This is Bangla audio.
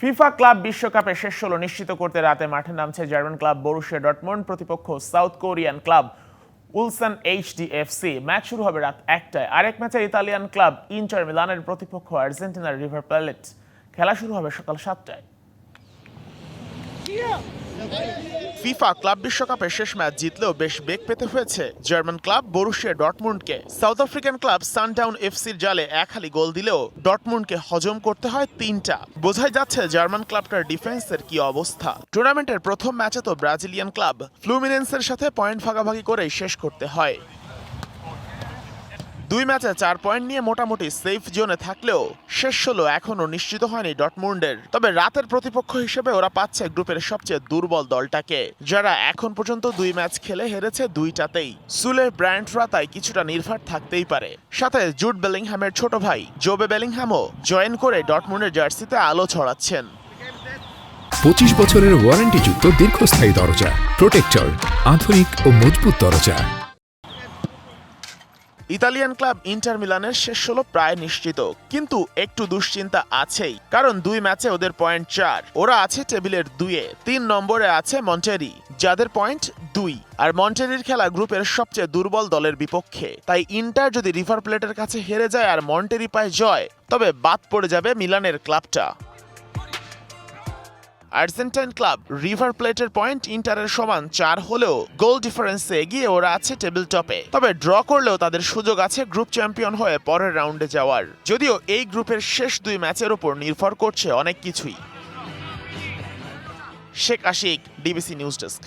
ফিফা ক্লাব বিশ্বকাপে শেষ ষোলো নিশ্চিত করতে রাতে মাঠে নামছে জার্মান ক্লাব বরুশিয়া ডটমন্ড, প্রতিপক্ষ South Korean club Ulsan HD FC match শুরু হবে রাত একটায়। আরেক ম্যাচে ইতালিয়ান ক্লাব ইন্টার মিলানের প্রতিপক্ষ আর্জেন্টিনার রিভার প্যালেট খেলা শুরু হবে সকাল সাতটায়। ফিফা ক্লাব বিশ্বকাপের শেষ ম্যাচ জিতলেও বেশ বেগ পেতে হয়েছে। জার্মান ক্লাব বরুশিয়া ডটমুন্ডকে সাউথ আফ্রিকান ক্লাব সানটাউন এফসির জালে এক হালি গোল দিলেও ডটমুন্ডকে হজম করতে হয় তিনটা। বোঝাই যাচ্ছে জার্মান ক্লাবটার ডিফেন্সের কি অবস্থা। টুর্নামেন্টের প্রথম ম্যাচে তো ব্রাজিলিয়ান ক্লাব ফ্লুমিনেন্সের সাথে পয়েন্ট ভাগাভাগি করেই শেষ করতে হয়। দুই ম্যাচে চার পয়েন্ট নিয়ে মোটামুটি সেফ জোনে থাকলেও শেষ ষোলো এখনও নিশ্চিত হয়নি ডটমুন্ডের। তবে রাতের প্রতিপক্ষ হিসেবে ওরা পাচ্ছে গ্রুপের সবচেয়ে দুর্বল দলটাকে, যারা এখন পর্যন্ত দুই ম্যাচ খেলে হেরেছে দুইটাতেই। সুলের ব্র্যান্ডরা তাই কিছুটা নির্ভর থাকতেই পারে। সাথে জুট বেলিংহ্যামের ছোট ভাই, জোবে বেলিংহামও জয়েন করে ডটমুন্ডের জার্সিতে আলো ছড়াচ্ছেন। পঁচিশ বছরের ওয়ারেন্টিযুক্ত দীর্ঘস্থায়ী দরজা, প্রোটেক্টর, আধুনিক ও মজবুত দরজা। ইতালিয়ান ক্লাব ইন্টার মিলানের শেষ ষোলো প্রায় নিশ্চিত। কিন্তু একটু দুশ্চিন্তা আছেই, কারণ দুই ম্যাচে ওদের পয়েন্ট চার। ওরা আছে টেবিলের দুইয়ে, তিন নম্বরে আছে মন্টেরি, যাদের পয়েন্ট দুই। আর মন্টেরির খেলা গ্রুপের সবচেয়ে দুর্বল দলের বিপক্ষে। তাই ইন্টার যদি রিভার প্লেটের কাছে হেরে যায় আর মন্টেরি পায় জয়, তবে বাদ পড়ে যাবে মিলানের ক্লাবটা। আর্জেন্টাইন ক্লাব রিভার প্লেটের পয়েন্ট ইন্টারের সমান চার হলেও গোল ডিফারেন্সে এগিয়ে ওরা আছে টেবিল টপে। তবে ড্র করলেও তাদের সুযোগ আছে গ্রুপ চ্যাম্পিয়ন হয়ে পরের রাউন্ডে যাওয়ার। যদিও এই গ্রুপের শেষ দুই ম্যাচের ওপর নির্ভর করছে অনেক কিছুই। Sheikh Ashik, DBC news desk.